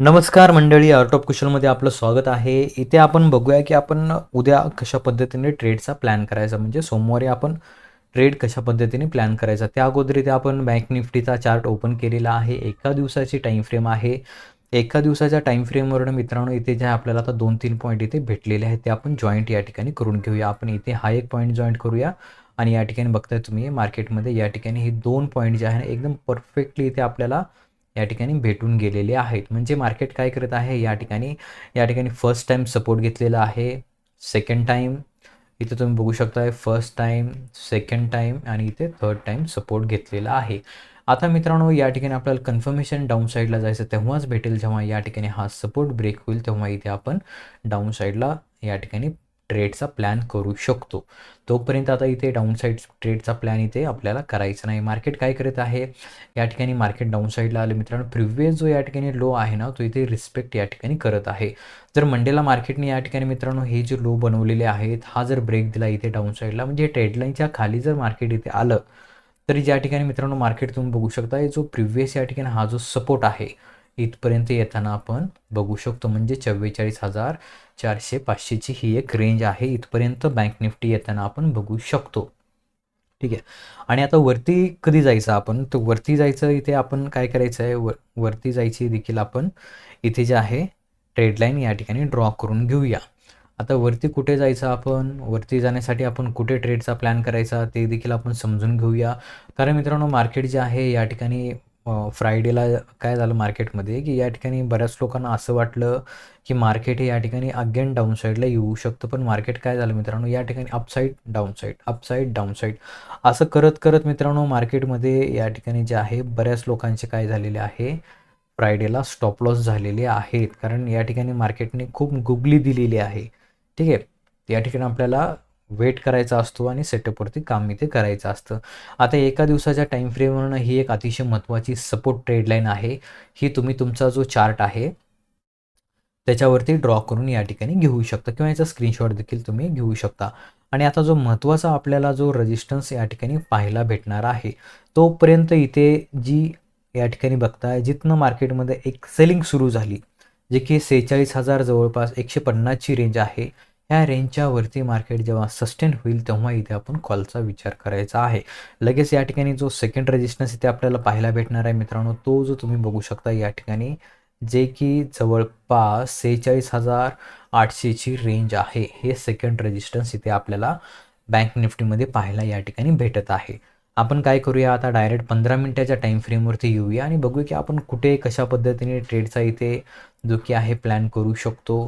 नमस्कार मंडळी art of कुशलमध्ये आपलं स्वागत आहे. इथे आपण बघूया की आपण उद्या कशा पद्धतीने ट्रेडचा प्लॅन करायचा. म्हणजे सोमवारी आपण ट्रेड कशा पद्धतीने प्लॅन करायचा. त्या अगोदर इथे आपण बँक निफ्टीचा चार्ट ओपन केलेला आहे. एका दिवसाची टाईम फ्रेम आहे. एका दिवसाच्या टाईम फ्रेमवरून मित्रांनो इथे जे आपल्याला आता दोन तीन पॉईंट इथे भेटलेले आहेत ते आपण जॉईंट या ठिकाणी करून घेऊया. आपण इथे हा एक पॉईंट जॉईंट करूया आणि या ठिकाणी बघताय तुम्ही मार्केटमध्ये या ठिकाणी हे दोन पॉईंट जे आहे ना एकदम परफेक्टली इथे आपल्याला या ठिकाणी भेटून गेलेले आहेत. म्हणजे मार्केट काय करत आहे? या ठिकाणी या ठिकाणी फर्स्ट टाईम सपोर्ट घेतलेला आहे. सेकंड टाईम इथे तुम्ही बघू शकताय फर्स्ट टाईम सेकंड टाईम आणि इथे थर्ड टाईम सपोर्ट घेतलेला आहे. आता मित्रांनो या ठिकाणी आपल्याला कन्फर्मेशन डाऊन साईडला जायचं तेव्हाच भेटेल जेव्हा या ठिकाणी हा सपोर्ट ब्रेक होईल तेव्हा इथे आपण डाऊन साईडला या ठिकाणी ट्रेडचा प्लॅन करू शकतो. तोपर्यंत आता इथे डाऊनसाईड ट्रेडचा प्लॅन इथे आपल्याला करायचा नाही. मार्केट काय करत आहे? या ठिकाणी मार्केट डाऊन साईडला आले. मित्रांनो प्रिव्हियस जो या ठिकाणी लो आहे ना तो इथे रिस्पेक्ट या ठिकाणी करत आहे. जर मंडेला मार्केटने या ठिकाणी मित्रांनो हे जे लो बनवलेले आहेत हा जर ब्रेक दिला इथे डाऊन साईडला म्हणजे ट्रेडलाईनच्या खाली जर मार्केट इथे आलं तरी ज्या ठिकाणी मित्रांनो मार्केट तुम्ही बघू शकता जो प्रिव्हियस या ठिकाणी हा जो सपोर्ट आहे इथपर्यंत येताना आपण बघू शकतो म्हणजे चव्वेचाळीस हजार चारशे पाचशेची ही एक रेंज आहे. इथपर्यंत बँक निफ्टी येताना आपण बघू शकतो. ठीक आहे? आणि आता वरती कधी जायचं आपण? तर वरती जायचं इथे आपण काय करायचं आहे? वर वरती जायची देखील आपण इथे जे आहे ट्रेडलाईन या ठिकाणी ड्रॉ करून घेऊया. आता वरती कुठे जायचं आपण? वरती जाण्यासाठी आपण कुठे ट्रेडचा प्लॅन करायचा? ते देखील आपण समजून घेऊया. कारण मित्रांनो मार्केट जे आहे या ठिकाणी फ्रायडेला काय झालं मार्केटमध्ये की या ठिकाणी बऱ्याच लोकांना असं वाटलं की मार्केट हे या ठिकाणी अगेन डाऊन साईडला येऊ शकतं. पण मार्केट काय झालं मित्रांनो? या ठिकाणी upside down side upside down side असं करत करत मित्रांनो मार्केटमध्ये या ठिकाणी जे आहे बऱ्याच लोकांचे काय झालेले आहे फ्रायडेला स्टॉप लॉस झालेले आहेत. कारण या ठिकाणी मार्केटने खूप गुगली दिलेली आहे. ठीक आहे? या ठिकाणी आपल्याला वेट करायचा असतो आणि सेटअपवरती काम इथे करायचं असतं. आता एका दिवसाच्या टाईम फ्रेमवरून ही एक अतिशय महत्त्वाची सपोर्ट ट्रेडलाईन आहे. ही तुम्ही तुमचा जो चार्ट आहे त्याच्यावरती ड्रॉ करून या ठिकाणी घेऊ शकता किंवा याचा स्क्रीनशॉट देखील तुम्ही घेऊ शकता. आणि आता जो महत्त्वाचा आपल्याला जो रजिस्टन्स या ठिकाणी पाहायला भेटणार आहे तोपर्यंत इथे जी या ठिकाणी बघताय जिथनं मार्केटमध्ये एक सेलिंग सुरू झाली जे की सेहेचाळीस हजार जवळपास एकशे पन्नासची रेंज आहे. ह्या रेंजच्या वरती मार्केट जेव्हा सस्टेन होईल तेव्हा इथे आपण कॉलचा विचार करायचा आहे. लगेच या ठिकाणी जो सेकंड रेजिस्टन्स इथे आपल्याला पाहायला भेटणार आहे मित्रांनो तो जो तुम्ही बघू शकता या ठिकाणी जे की जवळपास सेहेचाळीस हजार आठशेची रेंज आहे. हे सेकंड रेजिस्टन्स इथे आपल्याला बँक निफ्टीमध्ये पाहायला या ठिकाणी भेटत आहे. आपण काय करूया आता डायरेक्ट पंधरा मिनटाच्या टाईम फ्रेमवरती येऊया आणि बघूया की आपण कुठे कशा पद्धतीने ट्रेडचा इथे जो की आहे प्लॅन करू शकतो.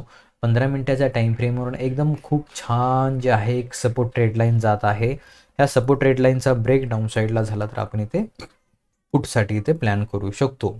पंधरा मिनटाच्या टाईम फ्रेमवरून एकदम खूप छान जे आहे एक सपोर्ट ट्रेड लाईन जात आहे. ह्या सपोर्ट ट्रेड लाईनचा ब्रेक डाऊन साईडला झाला तर आपण इथे फुटसाठी इथे प्लॅन करू शकतो.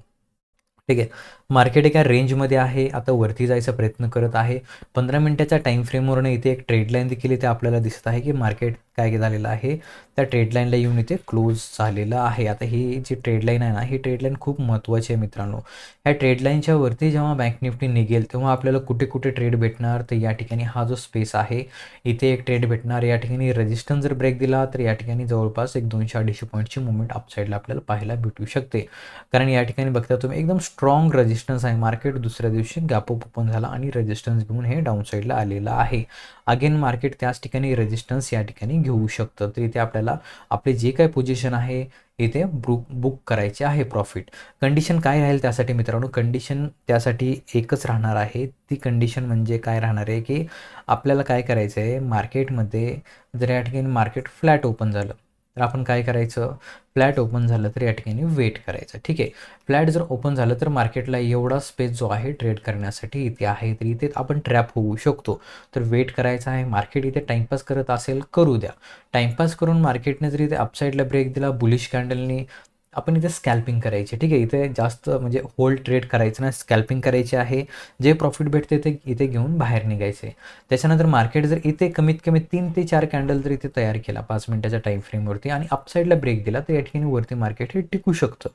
ठीक आहे. मार्केट एका रेंजमध्ये आहे आता वरती जायचा प्रयत्न करत आहे. पंधरा मिनटाच्या टाईम फ्रेमवरून इथे एक ट्रेडलाईन देखील इथे आपल्याला दिसत आहे की मार्केट काय झालेलं आहे. त्या ट्रेडलाईनला येऊन इथे क्लोज झालेलं आहे. आता ही जी ट्रेडलाईन आहे ना ही ट्रेडलाईन खूप महत्त्वाची आहे मित्रांनो. ह्या ट्रेडलाईनच्या वरती जेव्हा बँक निफ्टी निघेल तेव्हा आपल्याला कुठे कुठे ट्रेड भेटणार तर या ठिकाणी हा जो स्पेस आहे इथे एक ट्रेड भेटणार. या ठिकाणी रेजिस्टन्स जर ब्रेक दिला तर या ठिकाणी जवळपास एक दोनशे अडीचशे पॉईंटची मुवमेंट अपसाईडला आपल्याला पाहायला भेटू शकते. कारण या ठिकाणी बघता तुम्ही एकदम स्ट्रॉंग रेजिस्टन्स आहे. मार्केट दुसऱ्या दिवशी गॅपअप ओपन झाला आणि रेजिस्टन्स घेऊन हे डाऊन साईडला आलेलं आहे. अगेन मार्केट त्याच ठिकाणी रेजिस्टन्स या ठिकाणी घेऊ शकतं. तर इथे आपल्याला आपले जे काय पोझिशन आहे इथे बुक बुक करायचे आहे प्रॉफिट कंडिशन काय राहील त्यासाठी मित्रांनो? कंडिशन त्यासाठी एकच राहणार आहे. ती कंडिशन म्हणजे काय राहणार आहे की आपल्याला काय करायचं आहे मार्केटमध्ये जर या ठिकाणी मार्केट फ्लॅट ओपन झालं तर आपण काय करायचं? फ्लॅट ओपन झालं तर या ठिकाणी वेट करायचं ठीक आहे? फ्लॅट जर ओपन झालं तर मार्केटला एवढा स्पेस जो आहे ट्रेड करण्यासाठी इथे आहे तर इथे आपण ट्रॅप होऊ शकतो. तर वेट करायचा आहे मार्केट इथे टाईमपास करत असेल करू द्या. टाईमपास करून मार्केटने जर इथे अपसाईडला ब्रेक दिला बुलिश कॅन्डलनी आपण इथे स्कॅल्पिंग करायची ठीक आहे इथे जास्त म्हणजे होल्ड ट्रेड करायचं ना स्कॅल्पिंग करायचे आहे. जे प्रॉफिट भेटते ते इथे घेऊन बाहेर निघायचे त्याच्यानंतर मार्केट जर इथे कमीत कमी तीन ते चार कॅन्डल जर इथे तयार केला पाच मिनिटाच्या टाईम फ्रेमवरती आणि अपसाईडला ब्रेक दिला तर या ठिकाणी वरती मार्केट हे टिकू शकतं.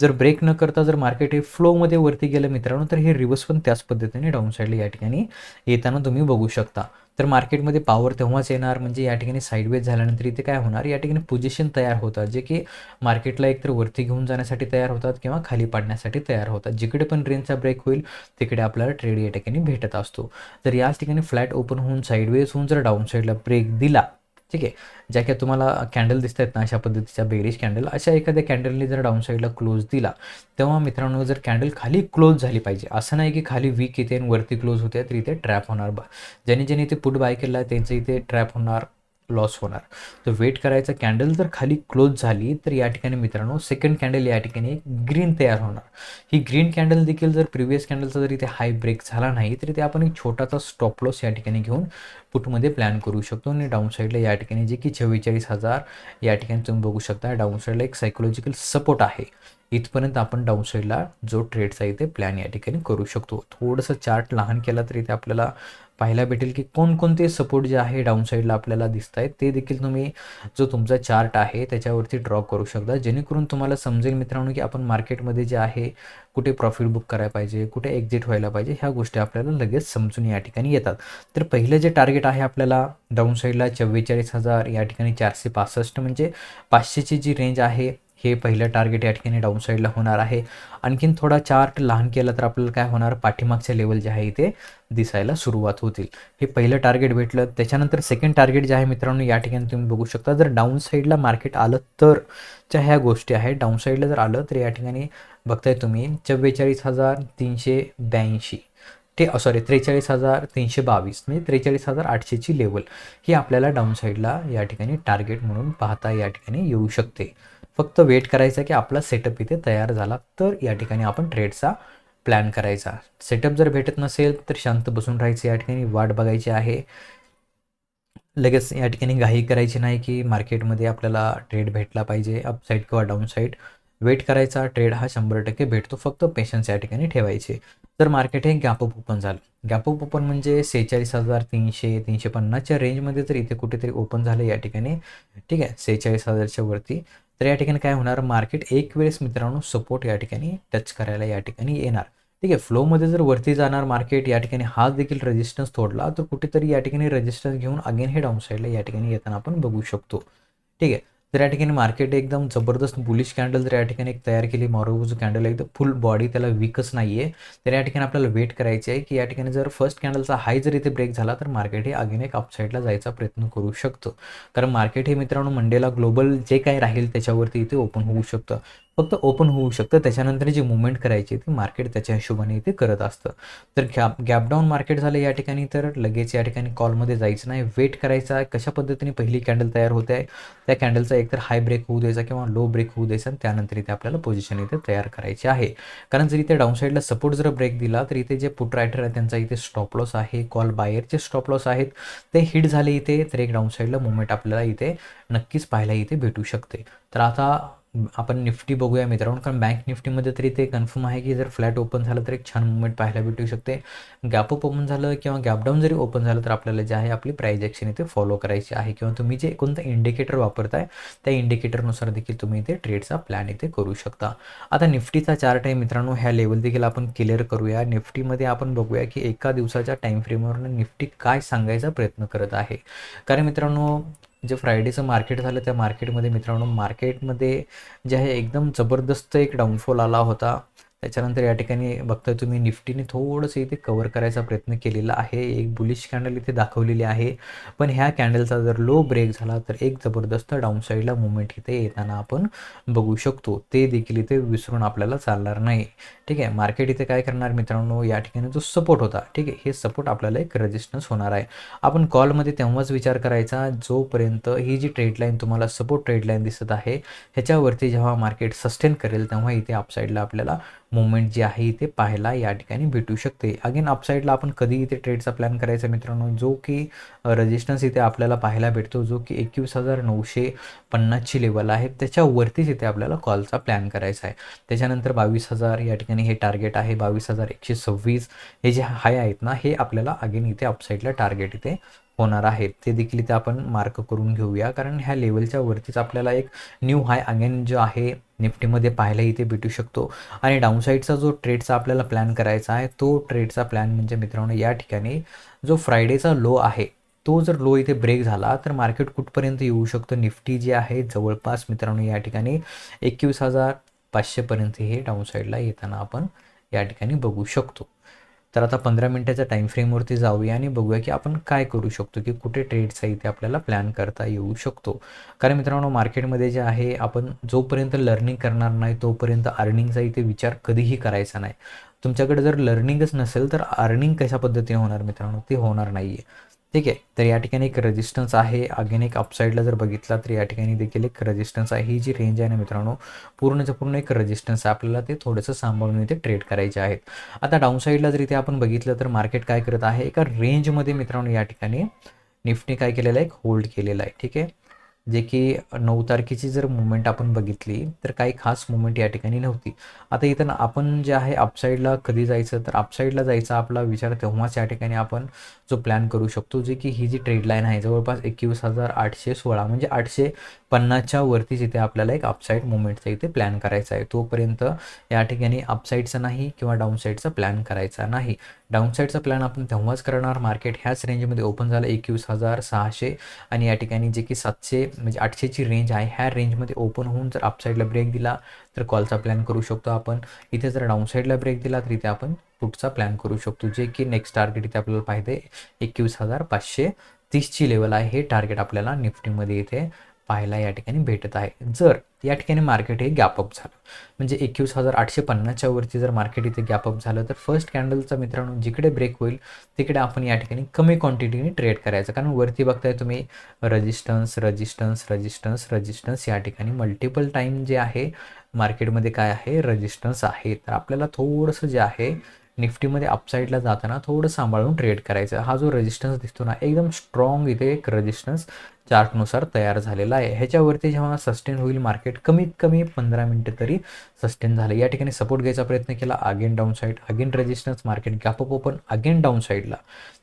जर ब्रेक न करता जर मार्केट हे फ्लोमध्ये वरती गेलं मित्रांनो तर हे रिव्हर्स पण त्याच पद्धतीने डाऊन साईडला या ठिकाणी येताना तुम्ही बघू शकता. तर मार्केटमध्ये पॉवर तेव्हाच येणार म्हणजे या ठिकाणी साईडवेज झाल्यानंतर इथे काय होणार? या ठिकाणी पोझिशन तयार होतात जे की मार्केटला एकतर वरती घेऊन जाण्यासाठी तयार होतात किंवा खाली पाडण्यासाठी तयार होतात. जिकडे पण रेंजचा ब्रेक होईल तिकडे आपल्याला ट्रेड या ठिकाणी भेटत असतो. तर याच ठिकाणी फ्लॅट ओपन होऊन साईडवेज होऊन जर डाऊन साईडला ब्रेक दिला ठीक आहे. ज्या काही तुम्हाला कॅन्डल दिसत आहेत ना अशा पद्धतीच्या बेरीज कॅन्डल अशा एखाद्या कॅन्डलने जर डाऊन साईडला क्लोज दिला तेव्हा मित्रांनो जर कॅन्डल खाली क्लोज झाली पाहिजे. असं नाही की खाली वीक येते आणि वरती क्लोज होते तर इथे ट्रॅप होणार बा. ज्यांनी ज्यांनी इथे पुट बाय केला आहे त्यांचं इथे ट्रॅप होणार. लॉस होणार. तर वेट करायचं कॅन्डल जर खाली क्लोज झाली तर या ठिकाणी मित्रांनो सेकंड कॅन्डल या ठिकाणी ग्रीन तयार होणार. ही ग्रीन कॅन्डल देखील जर प्रिव्हियस कॅन्डलचा जर इथे हाय ब्रेक झाला नाही तर इथे आपण एक छोटासा स्टॉप लॉस या ठिकाणी घेऊन पुटमध्ये प्लॅन करू शकतो. आणि डाऊन साईडला या ठिकाणी जे की चव्वेचाळीस हजार या ठिकाणी तुम्ही बघू शकता डाऊन साईडला एक सायकोलॉजिकल सपोर्ट आहे. इथपर्यंत आपण डाऊन साईडला जो ट्रेडचा इथे प्लॅन या ठिकाणी करू शकतो. थोडंसं चार्ट लहान केला तर इथे आपल्याला पाहायला भेटेल की कोणकोणते सपोर्ट जे आहे डाऊन साईडला आपल्याला दिसत आहेत ते देखील तुम्ही जो तुमचा चार्ट आहे त्याच्यावरती ड्रॉ करू शकता. जेणेकरून तुम्हाला समजेल मित्रांनो की आपण मार्केटमध्ये जे आहे कुठे प्रॉफिट बुक करायला पाहिजे कुठे एक्झिट व्हायला पाहिजे ह्या गोष्टी आपल्याला लगेच समजून या ठिकाणी येतात. तर पहिलं जे टार्गेट आहे आपल्याला डाऊन साईडला चव्वेचाळीस हजार या ठिकाणी चारशे पासष्ट म्हणजे पाचशेची जी रेंज आहे हे पहिलं टार्गेट या ठिकाणी डाऊन साईडला होणार आहे. आणखीन थोडा चार्ट लहान केला तर आपल्याला काय होणार? पाठीमागचे लेवल जे आहे इथे दिसायला सुरुवात होतील. हे पहिलं टार्गेट भेटलं. त्याच्यानंतर सेकंड टार्गेट जे आहे मित्रांनो या ठिकाणी तुम्ही बघू शकता. जर डाऊन साईडला मार्केट आलं तर च्या ह्या गोष्टी आहेत. डाऊन साईडला जर आलं तर या ठिकाणी बघताय तुम्ही चव्वेचाळीस हजार तीनशे ब्याऐंशी. ते सॉरी त्रेचाळीस हजार तीनशे बावीस म्हणजे त्रेचाळीस हजार आठशेची लेवल ही आपल्याला डाऊन साईडला या ठिकाणी टार्गेट म्हणून पाहता या ठिकाणी येऊ शकते. फक्त वेट करायचा की आपला सेटअप इथे तयार झाला. तर या ठिकाणी आपण ट्रेडचा प्लॅन करायचा. सेटअप जर भेटत नसेल तर शांत बसून राहायचं. या ठिकाणी वाट बघायची आहे. लगेच या ठिकाणी घाई करायची नाही की मार्केटमध्ये आपल्याला ट्रेड भेटला पाहिजे अपसाईड किंवा डाऊन साईड वेट करायचा. ट्रेड हा शंभर टक्के भेटतो. फक्त पेशन्स या ठिकाणी ठेवायचे. तर मार्केट हे गॅपअप ओपन झालं. गॅपअप ओपन म्हणजे सेहेचाळीस हजार तीनशे तीनशे पन्नासच्या रेंजमध्ये जर इथे कुठेतरी ओपन झालं या ठिकाणी ठीक आहे सेहेचाळीस हजारच्या वरती तर या ठिकाणी काय होणार? मार्केट एक वेळेस मित्रांनो सपोर्ट या ठिकाणी टच करायला या ठिकाणी येणार. ठीक आहे फ्लोमध्ये जर वरती जाणार मार्केट या ठिकाणी हा देखील रेजिस्टन्स तोडला तर कुठेतरी या ठिकाणी रेजिस्टन्स घेऊन अगेन हे डाऊन साईडला या ठिकाणी येताना आपण बघू शकतो. ठीक आहे तर या ठिकाणी मार्केट एकदम जबरदस्त बुलिश कॅन्डल जर या ठिकाणी एक तयार केली. जो कॅन्डल एकदम फुल बॉडी त्याला वीकच नाही आहे तर या ठिकाणी आपल्याला वेट करायचे आहे की या ठिकाणी जर फर्स्ट कॅन्डलचा हाय जर इथे ब्रेक झाला तर मार्केट हे अगेन एक अपसाईडला जायचा प्रयत्न करू शकतो. कारण मार्केट हे मित्रांनो मंडेला ग्लोबल जे काही राहील त्याच्यावरती इथे ओपन होऊ शकतं. फक्त ओपन होऊ शकतं. त्याच्यानंतर जी मुवमेंट करायची ती मार्केट त्याच्या हिशोबाने इथे करत असतं. तर गॅप गॅपडाऊन मार्केट झालं या ठिकाणी तर लगेच या ठिकाणी कॉलमध्ये जायचं नाही. वेट करायचा. कशा पद्धतीने पहिली कॅन्डल तयार होते आहे? त्या कॅन्डलचा एकतर हाय ब्रेक होऊ द्यायचा किंवा लो ब्रेक होऊ द्यायचा आणि त्यानंतर इथे आपल्याला पोझिशन इथे तयार करायची आहे. कारण जर इथे डाऊन साईडला सपोर्ट जर ब्रेक दिला तर इथे जे पुट रायटर आहे त्यांचा इथे स्टॉप लॉस आहे. कॉल बायरचे स्टॉप लॉस आहेत. ते हिट झाले इथे तर एक डाऊन साईडला मुवमेंट आपल्याला इथे नक्कीच पाहायला इथे भेटू शकते. तर आता आपण निफ्टी बघूया मित्रांनो कारण बँक निफ्टीमध्ये तरी ते कन्फर्म आहे की जर फ्लॅट ओपन झालं तर एक छान मुवमेंट पाहायला भेटू शकते. गॅप अप ओपन झालं किंवा गॅपडाऊन जरी ओपन झालं तर आपल्याला जे आहे आपली प्राईज ॲक्शन इथे फॉलो करायची आहे. किंवा तुम्ही जे कोणतं इंडिकेटर वापरताय त्या इंडिकेटरनुसार देखील तुम्ही इथे ट्रेडचा प्लॅन इथे करू शकता. आता निफ्टीचा चार्ट आहे मित्रांनो ह्या लेवल देखील आपण क्लिअर करूया. निफ्टीमध्ये आपण बघूया की एका दिवसाच्या टाईम फ्रेमवर निफ्टी काय सांगायचा प्रयत्न करत आहे. कारण मित्रांनो जे फ्रायडेचं मार्केट झालं त्या मार्केटमध्ये मित्रांनो मार्केटमध्ये जे आहे एकदम जबरदस्त एक डाऊनफॉल आला होता. त्याच्यानंतर या ठिकाणी बघताय तुम्ही निफ्टीने थोडंसं इथे कवर करायचा प्रयत्न केलेला आहे. एक बुलिश कॅन्डल इथे दाखवलेली आहे. पण ह्या कॅन्डलचा जर लो ब्रेक झाला तर एक जबरदस्त डाऊन साईडला मुवमेंट इथे येताना आपण बघू शकतो. ते देखील इथे विसरून आपल्याला चालणार नाही. ठीक आहे? मार्केट इथे काय करणार मित्रांनो? या ठिकाणी जो सपोर्ट होता ठीक आहे? हे सपोर्ट आपल्याला एक रेजिस्टन्स होणार आहे. आपण कॉलमध्ये तेव्हाच विचार करायचा जोपर्यंत ही जी ट्रेड लाईन तुम्हाला सपोर्ट ट्रेड लाईन दिसत आहे ह्याच्यावरती जेव्हा मार्केट सस्टेन करेल तेव्हा इथे अपसाईडला आपल्याला मुवमेंट जी आहे इथे पाहायला या ठिकाणी भेटू शकते. अगेन अपसाईडला आपण कधी इथे ट्रेडचा प्लॅन करायचा मित्रांनो. जो की रजिस्टन्स इथे आपल्याला पाहायला भेटतो जो की एकवीस हजार नऊशे पन्नासची लेवल आहे त्याच्यावरतीच इथे आपल्याला कॉलचा प्लॅन करायचा आहे. त्याच्यानंतर बावीस हजार या ठिकाणी ठिकाणी हे टार्गेट आहे बावीस हजार एकशे सव्वीस. हे जे हाय आहेत ना हे आपल्याला अगेन इथे अपसाईडला टार्गेट इथे होणार आहेत ते देखील इथे आपण मार्क करून घेऊया. कारण ह्या लेवलच्या वरतीच आपल्याला एक न्यू हाय अगेन जो आहे निफ्टीमध्ये पाहायला इथे भेटू शकतो. आणि डाऊनसाईडचा जो ट्रेडचा आपल्याला प्लॅन करायचा आहे तो ट्रेडचा प्लॅन म्हणजे मित्रांनो या ठिकाणी जो फ्रायडेचा लो आहे तो जर लो इथे ब्रेक झाला तर मार्केट कुठपर्यंत येऊ शकतं? निफ्टी जी आहे जवळपास मित्रांनो या ठिकाणी एकवीस हजार पाचशेपर्यंत हे डाऊन साईडला येताना आपण या ठिकाणी बघू शकतो. तर आता पंधरा मिनटाच्या टाईम फ्रेमवरती जाऊया आणि बघूया की आपण काय करू शकतो की कुठे ट्रेडचा इथे आपल्याला प्लॅन करता येऊ शकतो. कारण मित्रांनो मार्केटमध्ये जे आहे आपण जोपर्यंत लर्निंग करणार नाही तोपर्यंत अर्निंगचा इथे विचार कधीही करायचा नाही. तुमच्याकडे जर लर्निंगच नसेल तर अर्निंग कशा पद्धतीने होणार मित्रांनो? ते होणार नाही आहे ठीक आहे. तर या ठिकाणी एक रेजिस्टन्स आहे. अगेन एक अपसाईडला जर बघितला तर या ठिकाणी देखील एक रेजिस्टन्स आहे. ही जी रेंज आहे ना मित्रांनो पूर्णच्या पूर्ण एक रेजिस्टन्स आहे. आपल्याला ते थोडंसं सांभाळून इथे ट्रेड करायचे आहेत. आता डाऊन साईडला जर इथे आपण बघितलं तर मार्केट काय करत आहे? एका रेंजमध्ये मित्रांनो या ठिकाणी निफ्टी काय केलेलं आहे? एक होल्ड केलेला आहे. ठीक आहे. जे की नऊ तारखेची जर मुवमेंट आपण बघितली तर काही खास मुवमेंट या ठिकाणी नव्हती. आता इथं आपण जे आहे अपसाईडला कधी जायचं तर अपसाईडला जायचा आपला विचार तेव्हाच या ठिकाणी आपण जो प्लॅन करू शकतो जे की ही जी ट्रेड लाईन आहे जवळपास एकवीस हजार आठशे सोळा म्हणजे आठशे पन्नासच्या वरतीच इथे आपल्याला एक अपसाईड मुवमेंटचा इथे प्लॅन करायचा आहे. तोपर्यंत या ठिकाणी अपसाईडचा नाही किंवा डाऊनसाईडचा प्लॅन करायचा नाही. डाऊनसाईडचा प्लॅन आपण तेव्हाच करणार. मार्केट ह्याच रेंजमध्ये ओपन झालं एकवीस हजार सहाशे आणि या ठिकाणी जे की सातशे म्हणजे आठशेची रेंज आहे. ह्या रेंजमध्ये ओपन होऊन जर अपसाईडला ब्रेक दिला तर कॉलचा प्लॅन करू शकतो आपण. इथे जर डाऊनसाईडला ब्रेक दिला तर इथे आपण पुढचा प्लॅन करू शकतो. जे की नेक्स्ट टार्गेट इथे आपल्याला पाहिजे एकवीस हजार पाचशे तीसची लेवल आहे. हे टार्गेट आपल्याला निफ्टीमध्ये इथे पाहायला या ठिकाणी भेटत आहे. जर या ठिकाणी मार्केट हे गॅपअप झालं म्हणजे एकवीस हजार आठशे पन्नासच्या वरती जर मार्केट इथे गॅपअप झालं तर फर्स्ट कॅन्डलचा मित्रांनो जिकडे ब्रेक होईल तिकडे आपण या ठिकाणी कमी क्वांटिटीने ट्रेड करायचं. कारण वरती बघताय तुम्ही रजिस्टन्स रजिस्टन्स रजिस्टन्स रजिस्टन्स या ठिकाणी मल्टिपल टाईम जे आहे मार्केटमध्ये काय आहे रजिस्टन्स आहे. तर आपल्याला थोडंसं जे आहे निफ्टीमध्ये अपसाईडला जाताना थोडं सांभाळून ट्रेड करायचं. हा जो रेजिस्टन्स दिसतो ना एकदम स्ट्रॉंग इथे एक रेजिस्टन्स चार्टनुसार तयार झालेला आहे. ह्याच्यावरती जेव्हा सस्टेन होईल मार्केट कमीत कमी पंधरा मिनटं तरी सस्टेन झालं. या ठिकाणी सपोर्ट घ्यायचा प्रयत्न केला again down side again resistance market gap up open again down साईडला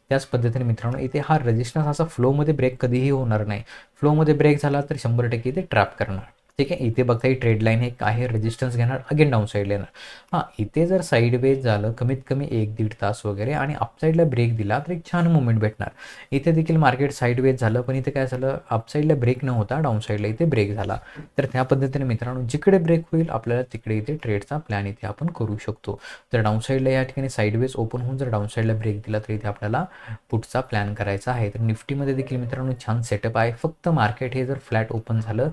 त्याच पद्धतीने मित्रांनो इथे हा रेजिस्टन्स असा फ्लोमध्ये ब्रेक कधीही होणार नाही. फ्लोमध्ये ब्रेक झाला तर शंभर टक्के इथे ट्रॅप करणार. ठीक आहे? इथे बघता ही ट्रेड लाईन हे आहे रेजिस्टन्स घेणार अगेन डाऊन साईडला येणार. हां इथे जर साईडवेज झालं कमीत कमी एक दीड तास वगैरे आणि अपसाईडला ब्रेक दिला तर एक छान मुवमेंट भेटणार. इथे देखील मार्केट साईडवेज झालं पण इथे काय झालं अपसाईडला ब्रेक न होता डाऊन साईडला इथे ब्रेक झाला. तर त्या पद्धतीने मित्रांनो जिकडे ब्रेक होईल आपल्याला तिकडे इथे ट्रेडचा प्लॅन इथे आपण करू शकतो. तर डाऊन साईडला या ठिकाणी साईडवेज ओपन होऊन जर डाऊन साईडला ब्रेक दिला तर इथे आपल्याला पुढचा प्लॅन करायचा आहे. तर निफ्टीमध्ये देखील मित्रांनो छान सेटअप आहे. फक्त मार्केट हे जर फ्लॅट ओपन झालं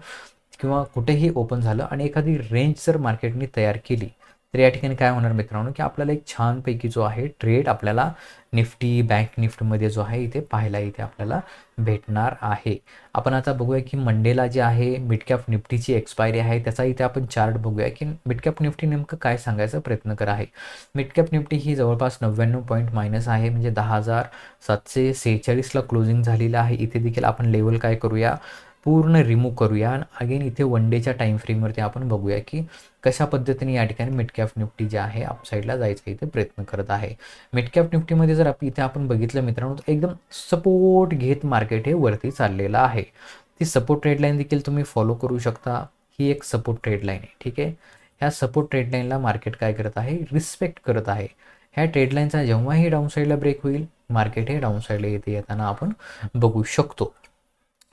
किंवा कुठेही ओपन झालं आणि एखादी रेंज जर मार्केटने तयार केली तर या ठिकाणी काय होणार मित्रांनो की आपल्याला एक छानपैकी जो आहे ट्रेड आपल्याला निफ्टी बँक निफ्टमध्ये जो आहे इथे पाहायला इथे आपल्याला भेटणार आहे. आपण आता बघूया की मंडेला जे आहे मिडकॅप निफ्टीची एक्सपायरी आहे त्याचा इथे आपण चार्ट बघूया की मिडकॅप निफ्टी नेमकं काय सांगायचा प्रयत्न करा आहे. मिडकॅप निफ्टी ही जवळपास नव्याण्णव पॉईंट मायनस आहे म्हणजे दहा हजार सातशे सेहेचाळीसला क्लोजिंग झालेलं आहे. इथे देखील आपण लेवल काय करूया? पूर्ण रिमूव्ह करूया. आणि अगेन इथे वन डेच्या टाईम फ्रेमवरती आपण बघूया की कशा पद्धतीने या ठिकाणी मिडकॅप निफ्टी जे आहे अपसाईडला जायचा इथे प्रयत्न करत आहे. मिडकॅप निफ्टीमध्ये जर आप इथे आपण बघितलं मित्रांनो तर एकदम सपोर्ट घेत मार्केट हे वरती चाललेलं आहे. ती सपोर्ट ट्रेडलाईन देखील तुम्ही फॉलो करू शकता. ही एक सपोर्ट ट्रेडलाईन आहे ठीक आहे? ह्या सपोर्ट ट्रेडलाईनला मार्केट काय करत आहे? रिस्पेक्ट करत आहे. ह्या ट्रेडलाईनचा जेव्हाही डाऊन साईडला ब्रेक होईल मार्केट हे डाऊन साईडला येते येताना आपण बघू शकतो.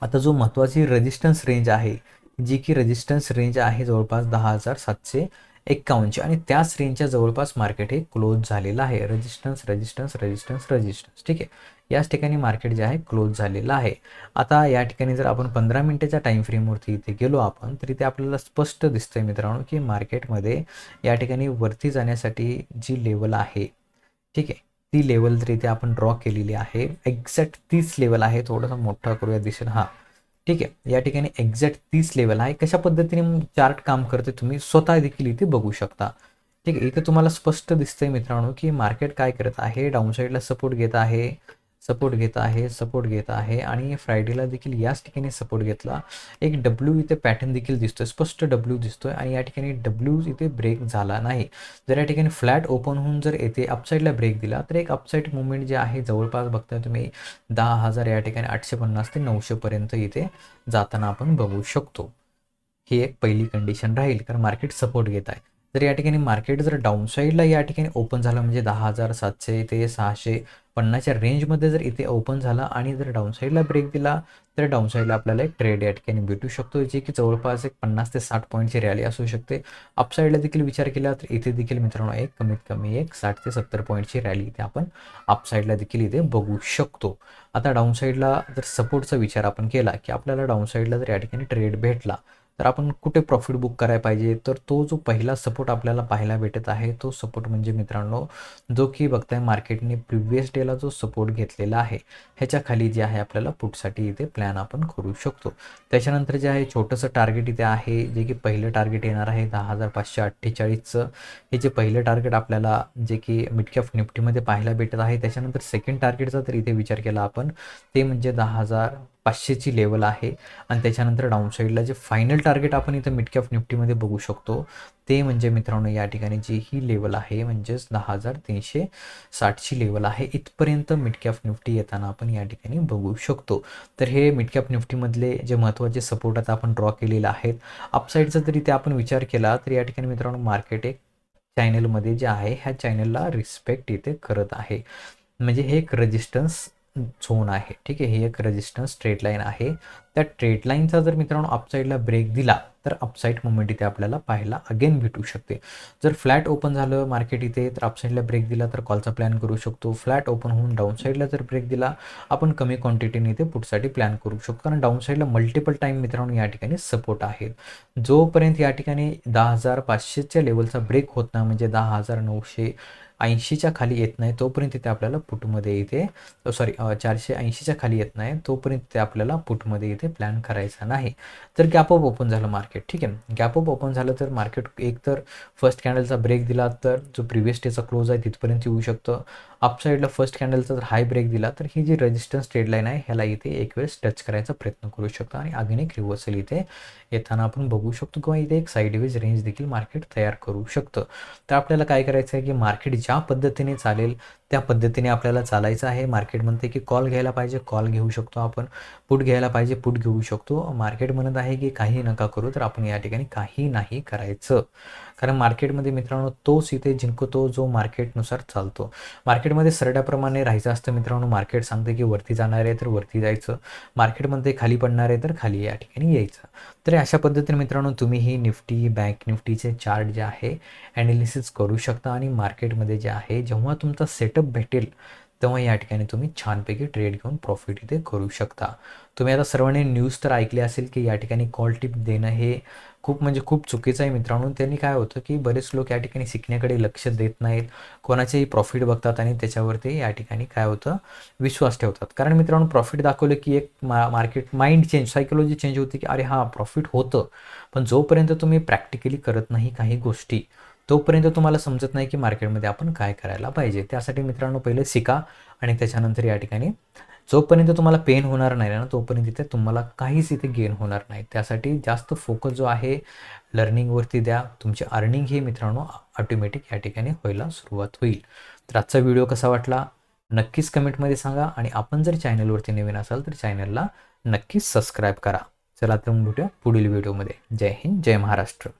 आता जो महत्त्वाची रेजिस्टन्स रेंज आहे जी की रेजिस्टन्स रेंज आहे जवळपास दहा हजार सातशे एक्कावन्नची आणि त्याच रेंजच्या जवळपास मार्केट हे क्लोज झालेलं आहे. रेजिस्टन्स रेजिस्टन्स रेजिस्टन्स रेजिस्टन्स ठीक आहे? याच ठिकाणी मार्केट जे आहे क्लोज झालेलं आहे. आता या ठिकाणी जर आपण पंधरा मिनटाच्या टाईम फ्रेमवरती इथे गेलो आपण तर इथे आपल्याला स्पष्ट दिसतंय मित्रांनो की मार्केटमध्ये या ठिकाणी वरती जाण्यासाठी जी लेवल आहे ठीक आहे? ती लेवल तर इथे आपण ड्रॉ केलेली आहे. एक्झॅक्ट तीच लेवल आहे. थोडंसं मोठं करूया दिसेल हां. ठीक आहे. या ठिकाणी एक्झॅक्ट तीच लेवल आहे. कशा पद्धतीने चार्ट काम करते तुम्ही स्वतः देखील इथे बघू शकता. ठीक आहे. इथे तुम्हाला स्पष्ट दिसतंय मित्रांनो की मार्केट काय करत आहे? डाऊन साईडला सपोर्ट घेत आहे. सपोर्ट घेत आहे सपोर्ट घेत आहे आणि फ्रायडेला देखील याच ठिकाणी सपोर्ट घेतला. एक डब्ल्यू इथे पॅटर्न देखील दिसतोय स्पष्ट डब्ल्यू दिसतोय आणि या ठिकाणी डब्ल्यू इथे ब्रेक झाला नाही. जर या ठिकाणी फ्लॅट ओपन होऊन जर येथे अपसाईडला ब्रेक दिला तर एक अपसाईड मुवमेंट जे आहे जवळपास बघताय तुम्ही दहा हजार या ठिकाणी आठशे पन्नास ते नऊशेपर्यंत इथे जाताना आपण बघू शकतो. ही एक पहिली कंडिशन राहील कारण मार्केट सपोर्ट घेत आहे. जर या ठिकाणी मार्केट जर डाऊन साईडला या ठिकाणी ओपन झालं म्हणजे दहा हजार सातशे ते सहाशे पन्नासच्या रेंजमध्ये जर इथे ओपन झाला आणि जर डाऊनसाईडला ब्रेक दिला तर डाऊनसाईडला आपल्याला एक ट्रेड या ठिकाणी भेटू शकतो जे की जवळपास एक पन्नास ते साठ पॉईंटची रॅली असू शकते. अपसाईडला देखील विचार केला तर इथे देखील मित्रांनो एक कमीत कमी एक साठ ते सत्तर पॉईंटची रॅली इथे आपण अपसाईडला देखील इथे बघू शकतो. आता डाऊनसाईडला जर सपोर्टचा विचार आपण केला की आपल्याला डाऊनसाईडला जर या ठिकाणी ट्रेड भेटला तर आपण कुठे प्रॉफिट बुक करायला पाहिजे? तर तो जो पहिला सपोर्ट आपल्याला पाहायला भेटत आहे तो सपोर्ट म्हणजे मित्रांनो जो की बघताय मार्केटने प्रिव्हियस डेला जो सपोर्ट घेतलेला आहे ह्याच्या खाली जे आहे आपल्याला पुटसाठी इथे प्लॅन आपण करू शकतो. त्याच्यानंतर जे आहे छोटंसं टार्गेट इथे आहे जे की पहिलं टार्गेट येणार आहे दहा हजार पाचशे अठ्ठेचाळीसचं. हे जे पहिलं टार्गेट आपल्याला जे की मिडकॅप निफ्टीमध्ये पाहायला भेटत आहे त्याच्यानंतर सेकंड टार्गेटचा तर इथे विचार केला आपण ते म्हणजे दहा हजार पाचशेची लेवल आहे. आणि त्याच्यानंतर डाऊनसाईडला जे फायनल टार्गेट आपण इथं मिडकॅप निफ्टीमध्ये बघू शकतो ते म्हणजे मित्रांनो या ठिकाणी जी ही लेवल आहे म्हणजेच दहा हजार तीनशे साठची लेवल आहे. इथपर्यंत मिडकॅप निफ्टी येताना आपण या ठिकाणी बघू शकतो. तर हे मिडकॅप निफ्टीमधले जे महत्त्वाचे सपोर्ट आता आपण ड्रॉ केलेले आहेत. अपसाईडचा जरी ते आपण विचार केला तर या ठिकाणी मित्रांनो मार्केट एक चॅनलमध्ये जे आहे ह्या चॅनलला रिस्पेक्ट इथे करत आहे. म्हणजे हे एक रजिस्टन्स झोन आहे. ठीक आहे ही एक रेजिस्टन्स स्ट्रेट लाईन आहे. त्या ट्रेट लाईनचा जर मित्रांनो अपसाईडला ब्रेक दिला तर अपसाईड मुवमेंट इथे आपल्याला पाहायला अगेन भेटू शकते. जर फ्लॅट ओपन झालं मार्केट इथे तर अपसाईडला ब्रेक दिला तर कॉलचा प्लॅन करू शकतो. फ्लॅट ओपन होऊन डाऊन साईडला जर ब्रेक दिला आपण कमी क्वांटिटीने इथे पुढसाठी प्लॅन करू शकतो. कारण डाऊन साईडला मल्टिपल टाईम मित्रांनो या ठिकाणी सपोर्ट आहेत. जोपर्यंत या ठिकाणी दहा हजार पाचशेच्या लेवलचा ब्रेक होत नाही म्हणजे दहा हजार नऊशे ऐंशीच्या खाली येत नाही तोपर्यंत तिथे आपल्याला पुटमध्ये इथे सॉरी चारशे ऐंशीच्या खाली येत नाही तोपर्यंत ते आपल्याला पुटमध्ये इथे प्लॅन करायचा नाही. तर गॅपअप ओपन झालं मार्केट ठीक आहे? गॅपअप ओपन झालं तर मार्केट एक तर फर्स्ट कॅन्डलचा ब्रेक दिला तर जो प्रिव्हियस डेचा क्लोज आहे तिथपर्यंत येऊ शकतं. अपसाईडला फर्स्ट कॅन्डलचा जर हाय ब्रेक दिला तर ही जी रेजिस्टन्स लाईन आहे ह्याला इथे एक वेळेस टच करायचा प्रयत्न करू शकतो आणि अगेन एक रिव्हर्सल इथे येताना आपण बघू शकतो किंवा इथे एक साईडवेज रेंज देखील मार्केट तयार करू शकतं. तर आपल्याला काय करायचं आहे की मार्केट ज्या पद्धतीने चालेल त्या पद्धतीने आपल्याला चालायचं आहे. मार्केट म्हणते की कॉल घ्यायला पाहिजे कॉल घेऊ शकतो आपण. पुट घ्यायला पाहिजे पुट घेऊ शकतो. मार्केट म्हणत आहे की काही नका करू तर आपण या ठिकाणी काही नाही करायचं. कारण मार्केटमध्ये मित्रांनो तोच इथे जिंकतो जो मार्केटनुसार चालतो. मार्केटमध्ये सरड्याप्रमाणे राहायचं असतं मित्रांनो मार्केट सांगते की वरती जाणार आहे तर वरती जायचं. मार्केटमध्ये खाली पडणार आहे तर खाली या ठिकाणी यायचं. तर अशा पद्धतीने मित्रांनो तुम्ही ही निफ्टी बँक निफ्टीचे चार्ट जे आहे ॲनालिसिस करू शकता आणि मार्केटमध्ये जे आहे जेव्हा तुमचा सेटअप भेटेल तेव्हा या ठिकाणी तुम्ही छानपैकी ट्रेड घेऊन प्रॉफिट इथे करू शकता. तुम्ही आता सर्वांनी न्यूज तर ऐकली असेल की या ठिकाणी कॉल टिप देणं हे खूप म्हणजे खूप चुकीचं आहे मित्रांनो. त्यांनी काय होतं की बरेच लोक या ठिकाणी शिकण्याकडे लक्ष देत नाहीत. कोणाचेही प्रॉफिट बघतात आणि त्याच्यावरती या ठिकाणी काय होतं? विश्वास ठेवतात. कारण मित्रांनो प्रॉफिट दाखवलं की एक मा market mind change psychology change होती की अरे हां प्रॉफिट होतं. पण जोपर्यंत तुम्ही प्रॅक्टिकली करत नाही काही गोष्टी तोपर्यंत तुम्हाला समजत नाही की मार्केटमध्ये आपण काय करायला पाहिजे. त्यासाठी मित्रांनो पहिले शिका आणि त्याच्यानंतर या ठिकाणी जोपर्यंत तुम्हाला पेन होणार नाही ना तोपर्यंत इथे तुम्हाला काहीच इथे गेन होणार नाही. त्यासाठी जास्त फोकस जो आहे लर्निंगवरती द्या. तुमची अर्निंग हे मित्रांनो ऑटोमॅटिक या ठिकाणी व्हायला सुरुवात होईल. तर आजचा व्हिडिओ कसा वाटला? नक्कीच कमेंटमध्ये सांगा आणि आपण जर चॅनलवरती नवीन असाल तर चॅनलला नक्कीच सबस्क्राईब करा. चला तर मग भेटूया पुढील व्हिडिओमध्ये जय हिंद जय महाराष्ट्र.